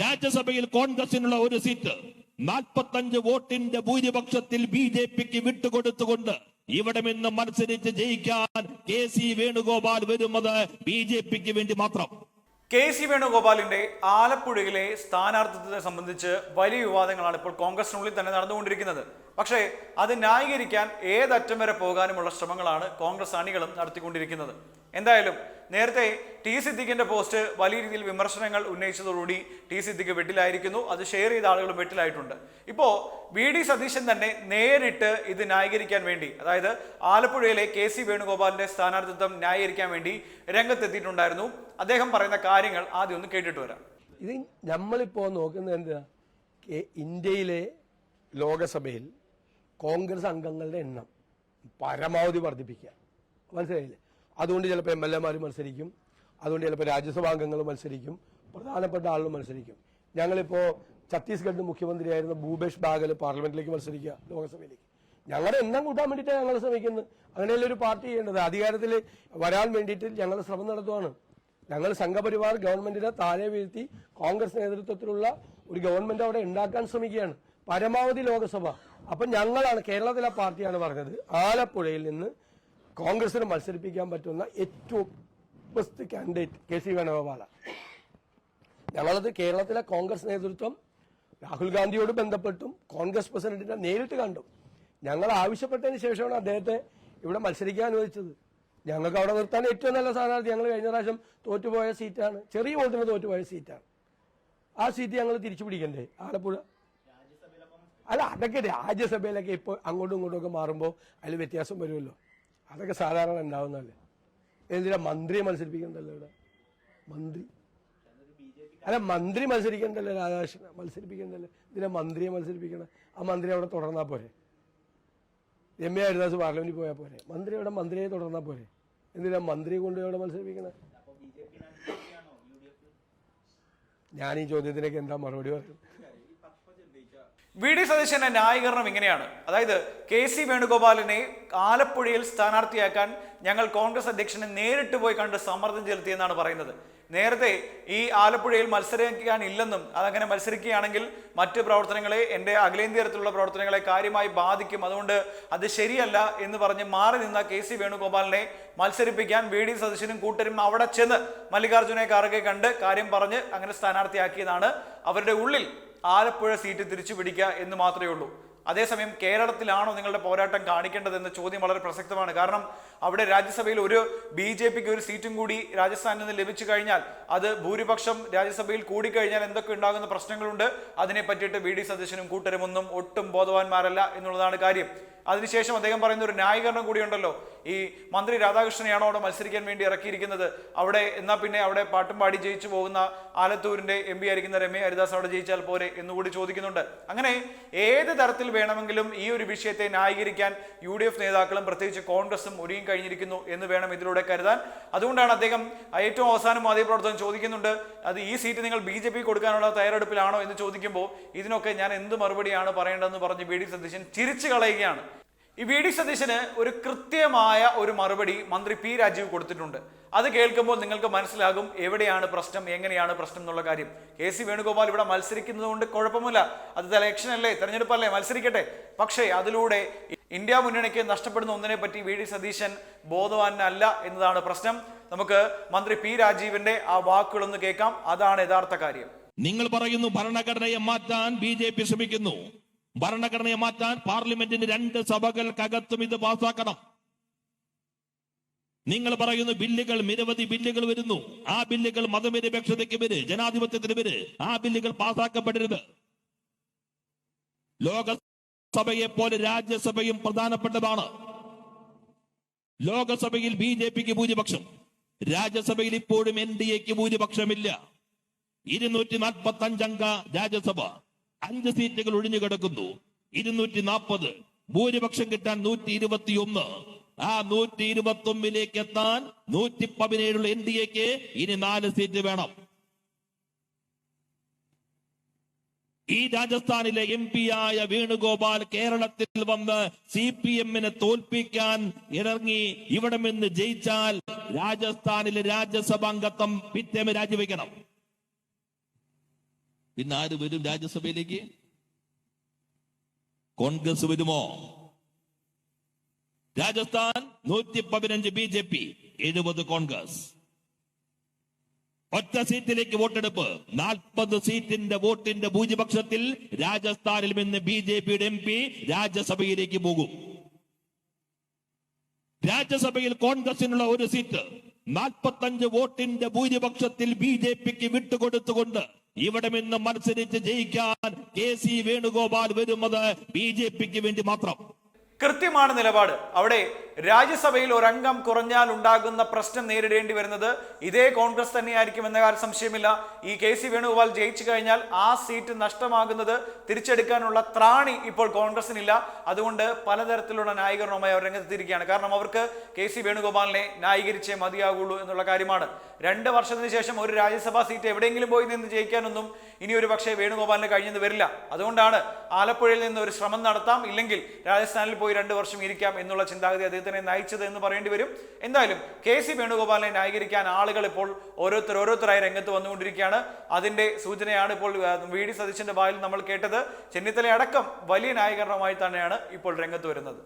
രാജ്യസഭയിൽ കോൺഗ്രസിനുള്ള ഒരു സീറ്റ് നാൽപ്പത്തഞ്ച് വോട്ടിന്റെ ഭൂരിപക്ഷത്തിൽ ബി ജെ പിക്ക് വിട്ടുകൊടുത്തുകൊണ്ട് ഇവിടെ നിന്ന് മത്സരിച്ച് ജയിക്കാൻ കെ സി വേണുഗോപാൽ വരുന്നത് ബി ജെ പിക്ക് വേണ്ടി മാത്രം. കെ സി വേണുഗോപാലിന്റെ ആലപ്പുഴയിലെ സ്ഥാനാർത്ഥിത്വത്തെ സംബന്ധിച്ച് വലിയ വിവാദങ്ങളാണ് ഇപ്പോൾ കോൺഗ്രസിനുള്ളിൽ തന്നെ നടന്നുകൊണ്ടിരിക്കുന്നത്. പക്ഷേ അത് ന്യായീകരിക്കാൻ ഏതറ്റം വരെ പോകാനുമുള്ള ശ്രമങ്ങളാണ് കോൺഗ്രസ് അണികളും നടത്തിക്കൊണ്ടിരിക്കുന്നത്. എന്തായാലും നേരത്തെ ടി സിദ്ദിഖിന്റെ പോസ്റ്റ് വലിയ രീതിയിൽ വിമർശനങ്ങൾ ഉന്നയിച്ചതോടുകൂടി ടി സിദ്ദിഖ് വെട്ടിലായിരിക്കുന്നു. അത് ഷെയർ ചെയ്ത ആളുകളും വെട്ടിലായിട്ടുണ്ട്. ഇപ്പോൾ വി ഡി സതീശൻ തന്നെ നേരിട്ട് ഇത് ന്യായീകരിക്കാൻ വേണ്ടി അതായത് ആലപ്പുഴയിലെ കെ സി വേണുഗോപാലിന്റെ സ്ഥാനാർത്ഥിത്വം ന്യായീകരിക്കാൻ വേണ്ടി രംഗത്തെത്തിയിട്ടുണ്ടായിരുന്നു. അദ്ദേഹം പറയുന്ന കാര്യങ്ങൾ ആദ്യം ഒന്ന് കേട്ടിട്ട് വരാം. ഇത് നമ്മളിപ്പോ നോക്കുന്നത് എന്താ? ഇന്ത്യയിലെ ലോകസഭയിൽ കോൺഗ്രസ് അംഗങ്ങളുടെ എണ്ണം പരമാവധി വർദ്ധിപ്പിക്കുക. മനസ്സിലായില്ലേ? അതുകൊണ്ട് ചിലപ്പോൾ എം എൽ എമാർ മത്സരിക്കും. അതുകൊണ്ട് ചിലപ്പോൾ രാജ്യസഭാ അംഗങ്ങൾ മത്സരിക്കും. പ്രധാനപ്പെട്ട ആളുകൾ മത്സരിക്കും. ഞങ്ങളിപ്പോൾ ഛത്തീസ്ഗഡ് മുഖ്യമന്ത്രിയായിരുന്ന ഭൂപേഷ് ബാഗൽ പാർലമെന്റിലേക്ക് മത്സരിക്കുക ലോകസഭയിലേക്ക്. ഞങ്ങളുടെ എണ്ണം കൂട്ടാൻ വേണ്ടിയിട്ടാണ് ഞങ്ങൾ ശ്രമിക്കുന്നത്. അങ്ങനെയല്ല ഒരു പാർട്ടി ചെയ്യേണ്ടത്? അധികാരത്തിൽ വരാൻ വേണ്ടിയിട്ട് ഞങ്ങൾ ശ്രമം നടത്തുവാണ്. ഞങ്ങൾ സംഘപരിവാർ ഗവൺമെന്റിനെ താഴെ വീഴ്ത്തി കോൺഗ്രസ് നേതൃത്വത്തിലുള്ള ഒരു ഗവൺമെന്റ് അവിടെ ഉണ്ടാക്കാൻ ശ്രമിക്കുകയാണ്. പരമാവധി ലോകസഭ. അപ്പൊ ഞങ്ങളാണ് കേരളത്തിലെ പാർട്ടിയാണ് പറഞ്ഞത് ആലപ്പുഴയിൽ നിന്ന് കോൺഗ്രസിന് മത്സരിപ്പിക്കാൻ പറ്റുന്ന ഏറ്റവും best candidate K C Venugopal. ഞങ്ങളത് കേരളത്തിലെ കോൺഗ്രസ് നേതൃത്വം രാഹുൽ ഗാന്ധിയോട് ബന്ധപ്പെട്ടും കോൺഗ്രസ് പ്രസിഡന്റിനെ നേരിട്ട് കണ്ടു. ഞങ്ങൾ ആവശ്യപ്പെട്ടതിന് ശേഷമാണ് അദ്ദേഹത്തെ ഇവിടെ മത്സരിക്കാൻ അനുവദിച്ചത്. ഞങ്ങൾക്ക് അവിടെ നിർത്താൻ ഏറ്റവും നല്ല സ്ഥാനാർത്ഥി ഞങ്ങൾ കഴിഞ്ഞ പ്രാവശ്യം തോറ്റുപോയ സീറ്റാണ് ചെറിയ വോട്ടിന് തോറ്റുപോയ സീറ്റാണ് ആ സീറ്റ് ഞങ്ങൾ തിരിച്ചു പിടിക്കണ്ടേ ആലപ്പുഴ അല്ല അതൊക്കെ രാജ്യസഭയിലൊക്കെ ഇപ്പോൾ അങ്ങോട്ടും ഇങ്ങോട്ടും ഒക്കെ മാറുമ്പോൾ അതിൽ വ്യത്യാസം വരുമല്ലോ. അതൊക്കെ സാധാരണ ഉണ്ടാവുന്നതല്ലേ. എന്തിനാ മന്ത്രിയെ മത്സരിപ്പിക്കണ്ടല്ലോ ഇവിടെ? മന്ത്രി. അല്ല മന്ത്രി മത്സരിക്കണ്ടല്ലോ രാധാകൃഷ്ണൻ മത്സരിപ്പിക്കണ്ടല്ലോ ഇതിനെ മന്ത്രിയെ മത്സരിപ്പിക്കണം. ആ മന്ത്രി അവിടെ തുടർന്നാൽ പോരെ. രമ്യ ഹരിദാസ് പാർലമെന്റിൽ പോയാൽ പോരെ. മന്ത്രി അവിടെ മന്ത്രിയെ തുടർന്നാൽ പോരെ. എന്തിനാ മന്ത്രിയെ കൊണ്ട് അവിടെ മത്സരിപ്പിക്കണം? ഞാൻ ഈ ചോദ്യത്തിനൊക്കെ എന്താ മറുപടി പറയുന്നത്? വി ഡി സതീശന്റെ ന്യായീകരണം ഇങ്ങനെയാണ്. അതായത് കെ സി വേണുഗോപാലിനെ ആലപ്പുഴയിൽ സ്ഥാനാർത്ഥിയാക്കാൻ ഞങ്ങൾ കോൺഗ്രസ് അധ്യക്ഷനെ നേരിട്ട് പോയി കണ്ട് സമ്മർദ്ദം ചെലുത്തിയെന്നാണ് പറയുന്നത്. നേരത്തെ ഈ ആലപ്പുഴയിൽ മത്സരിക്കാൻ ഇല്ലെന്നും അതങ്ങനെ മത്സരിക്കുകയാണെങ്കിൽ മറ്റ് പ്രവർത്തനങ്ങളെ എന്റെ അഖിലേന്ത്യത്തിലുള്ള പ്രവർത്തനങ്ങളെ കാര്യമായി ബാധിക്കും. അതുകൊണ്ട് അത് ശരിയല്ല എന്ന് പറഞ്ഞ് മാറി നിന്ന കെ സി വേണുഗോപാലിനെ മത്സരിപ്പിക്കാൻ വി ഡി സതീശനും കൂട്ടരും അവിടെ ചെന്ന് മല്ലികാർജുനെ ഖാർഗെ കണ്ട് കാര്യം പറഞ്ഞ് അങ്ങനെ സ്ഥാനാർത്ഥിയാക്കിയതാണ്. അവരുടെ ഉള്ളിൽ ആലപ്പുഴ സീറ്റ് തിരിച്ചു പിടിക്കുക എന്ന് മാത്രമേ ഉള്ളൂ. അതേസമയം കേരളത്തിലാണോ നിങ്ങളുടെ പോരാട്ടം കാണിക്കേണ്ടതെന്ന ചോദ്യം വളരെ പ്രസക്തമാണ്. കാരണം അവിടെ രാജ്യസഭയിൽ ഒരു ബി ജെ പിക്ക് ഒരു സീറ്റും കൂടി രാജസ്ഥാനിൽ നിന്ന് ലഭിച്ചു കഴിഞ്ഞാൽ അത് ഭൂരിപക്ഷം രാജ്യസഭയിൽ കൂടിക്കഴിഞ്ഞാൽ എന്തൊക്കെ ഉണ്ടാകുന്ന പ്രശ്നങ്ങളുണ്ട് അതിനെ പറ്റിയിട്ട് വി ഡി സതീശനും കൂട്ടരും ഒന്നും ഒട്ടും ബോധവാന്മാരല്ല എന്നുള്ളതാണ് കാര്യം. അതിനുശേഷം അദ്ദേഹം പറയുന്ന ഒരു ന്യായീകരണം കൂടിയുണ്ടല്ലോ ഈ മന്ത്രി രാധാകൃഷ്ണനെയാണോ അവിടെ മത്സരിക്കാൻ വേണ്ടി ഇറക്കിയിരിക്കുന്നത്? അവിടെ എന്നാൽ പിന്നെ അവിടെ പാട്ടും പാടി ജയിച്ചു പോകുന്ന ആലത്തൂരിന്റെ എം പി ആയിരിക്കുന്ന രമ്യ ഹരിദാസ് അവിടെ ജയിച്ചാൽ പോരെ എന്നുകൂടി ചോദിക്കുന്നുണ്ട്. അങ്ങനെ ഏത് തരത്തിൽ വേണമെങ്കിലും ഈ ഒരു വിഷയത്തെ ന്യായീകരിക്കാൻ യു ഡി എഫ് നേതാക്കളും പ്രത്യേകിച്ച് കോൺഗ്രസും ഒരുങ്ങി കഴിഞ്ഞിരിക്കുന്നു എന്ന് വേണം ഇതിലൂടെ കരുതാൻ. അതുകൊണ്ടാണ് അദ്ദേഹം ഏറ്റവും അവസാനം മാധ്യമപ്രവർത്തകൻ ചോദിക്കുന്നുണ്ട് അത് ഈ സീറ്റ് നിങ്ങൾ ബി ജെ പി കൊടുക്കാനുള്ള തയ്യാറെടുപ്പിലാണോ? എന്ന് ചോദിക്കുമ്പോൾ ഇതിനൊക്കെ ഞാൻ എന്ത് മറുപടിയാണ് പറയേണ്ടതെന്ന് പറഞ്ഞ് ബി ഡി സതീശൻ ചിരിച്ചു കളയുകയാണ്. ഈ വി ഡി സതീശന് ഒരു കൃത്യമായ ഒരു മറുപടി മന്ത്രി പി രാജീവ് കൊടുത്തിട്ടുണ്ട്. അത് കേൾക്കുമ്പോൾ നിങ്ങൾക്ക് മനസ്സിലാകും എവിടെയാണ് പ്രശ്നം എങ്ങനെയാണ് പ്രശ്നം എന്നുള്ള കാര്യം. കെ സി വേണുഗോപാൽ ഇവിടെ മത്സരിക്കുന്നത് കൊണ്ട് കുഴപ്പമില്ല അത് ഇലക്ഷൻ അല്ലേ? തെരഞ്ഞെടുപ്പല്ലേ? മത്സരിക്കട്ടെ. പക്ഷേ അതിലൂടെ ഇന്ത്യ മുന്നണിക്ക് നഷ്ടപ്പെടുന്ന ഒന്നിനെ പറ്റി വി ഡി സതീശൻ ബോധവാനല്ല എന്നതാണ് പ്രശ്നം. നമുക്ക് മന്ത്രി പി രാജീവിന്റെ ആ വാക്കുകളൊന്ന് കേൾക്കാം. അതാണ് യഥാർത്ഥ കാര്യം. നിങ്ങൾ പറയുന്നു ഭരണഘടനയെ മാറ്റാൻ ബി ജെ പി ശ്രമിക്കുന്നു. ഭരണഘടനയെ മാറ്റാൻ പാർലമെന്റിന്റെ രണ്ട് സഭകൾക്കകത്തും ഇത് പാസാക്കണം. നിങ്ങൾ പറയുന്ന ബില്ലുകൾ നിരവധി ബില്ലുകൾ വരുന്നു. ആ ബില്ലുകൾ മതനിരപേക്ഷതയ്ക്ക് വരെ ജനാധിപത്യത്തിന് വരെ. ആ ബില്ലുകൾ പാസാക്കപ്പെടരുത്. ലോകസഭയെ പോലെ രാജ്യസഭയും പ്രധാനപ്പെട്ടതാണ്. ലോകസഭയിൽ ബി ജെ പിക്ക് ഭൂരിപക്ഷം. രാജ്യസഭയിൽ ഇപ്പോഴും എൻ ഡി എക്ക് ഭൂരിപക്ഷമില്ല. ഇരുന്നൂറ്റി നാൽപ്പത്തി അഞ്ചംഗ രാജ്യസഭ. അഞ്ച് സീറ്റുകൾ ഒഴിഞ്ഞു കിടക്കുന്നു. ഇരുന്നൂറ്റി നാൽപ്പത് ഭൂരിപക്ഷം കിട്ടാൻ നൂറ്റി ഇരുപത്തി ഒന്ന് ആ നൂറ്റി ഇരുപത്തി ഒന്നിലേക്ക് എത്താൻ നൂറ്റി പതിനേഴുള്ള എൻ ഡി എക്ക് ഇനി നാല് സീറ്റ് വേണം. ഈ രാജസ്ഥാനിലെ എം പി ആയ വേണുഗോപാൽ കേരളത്തിൽ വന്ന് സി പി എമ്മിനെ തോൽപ്പിക്കാൻ ഇറങ്ങി ഇവിടെ നിന്ന് ജയിച്ചാൽ രാജസ്ഥാനിലെ രാജ്യസഭാംഗത്വം പിറ്റേമ രാജിവെക്കണം. പിന്നെ ആര് വരും രാജ്യസഭയിലേക്ക്? കോൺഗ്രസ് വരുമോ? രാജസ്ഥാൻ നൂറ്റി പതിനഞ്ച് ബി ജെ പി എഴുപത് കോൺഗ്രസ്. ഒറ്റ സീറ്റിലേക്ക് വോട്ടെടുപ്പ്. നാൽപ്പത് സീറ്റിന്റെ വോട്ടിന്റെ ഭൂരിപക്ഷത്തിൽ രാജസ്ഥാനിൽ നിന്ന് ബി ജെ പിയുടെ എം പി രാജ്യസഭയിലേക്ക് പോകും. രാജ്യസഭയിൽ കോൺഗ്രസിനുള്ള ഒരു സീറ്റ് നാൽപ്പത്തഞ്ച് വോട്ടിന്റെ ഭൂരിപക്ഷത്തിൽ ബി ജെ പിക്ക് വിട്ടുകൊടുത്തുകൊണ്ട് ഇവിടെ നിന്ന് മത്സരിച്ച് ജയിക്കാൻ കെ സി വേണുഗോപാൽ വരുന്നത് ബി ജെ പിക്ക് വേണ്ടി മാത്രം. കൃത്യമാണ് നിലപാട്. അവിടെ രാജ്യസഭയിൽ ഒരംഗം കുറഞ്ഞാൽ ഉണ്ടാകുന്ന പ്രശ്നം നേരിടേണ്ടി വരുന്നത് ഇതേ കോൺഗ്രസ് തന്നെയായിരിക്കും എന്ന കാര്യം സംശയമില്ല. ഈ കെ സി വേണുഗോപാൽ ജയിച്ചു കഴിഞ്ഞാൽ ആ സീറ്റ് നഷ്ടമാകുന്നത് തിരിച്ചെടുക്കാനുള്ള ത്രാണി ഇപ്പോൾ കോൺഗ്രസിനില്ല. അതുകൊണ്ട് പലതരത്തിലുള്ള ന്യായീകരണവുമായി അവർ രംഗത്തെത്തിയിരിക്കുകയാണ്. കാരണം അവർക്ക് കെ സി വേണുഗോപാലിനെ ന്യായീകരിച്ചേ മതിയാകുള്ളൂ എന്നുള്ള കാര്യമാണ്. രണ്ട് വർഷത്തിന് ശേഷം ഒരു രാജ്യസഭാ സീറ്റ് എവിടെയെങ്കിലും പോയി നിന്ന് ജയിക്കാനൊന്നും ഇനി ഒരു പക്ഷേ വേണുഗോപാലിന് കഴിഞ്ഞെന്ന് വരില്ല. അതുകൊണ്ടാണ് ആലപ്പുഴയിൽ നിന്ന് ഒരു ശ്രമം നടത്താം. ഇല്ലെങ്കിൽ രാജസ്ഥാനിൽ പോയി രണ്ട് വർഷം ഇരിക്കാം എന്നുള്ള ചിന്താഗതി അദ്ദേഹത്തിനെ നയിച്ചത് എന്ന് പറയേണ്ടി വരും. എന്തായാലും കെ സി വേണുഗോപാലിനെ ന്യായീകരിക്കാൻ ആളുകൾ ഇപ്പോൾ ഓരോരുത്തർ ഓരോരുത്തരായി രംഗത്ത് വന്നുകൊണ്ടിരിക്കുകയാണ്. അതിന്റെ സൂചനയാണ് ഇപ്പോൾ വി ഡി സതീശന്റെ വായിൽ നമ്മൾ കേട്ടത്. ചെന്നിത്തല അടക്കം വലിയ ന്യായീകരണമായി തന്നെയാണ് ഇപ്പോൾ രംഗത്ത് വരുന്നത്.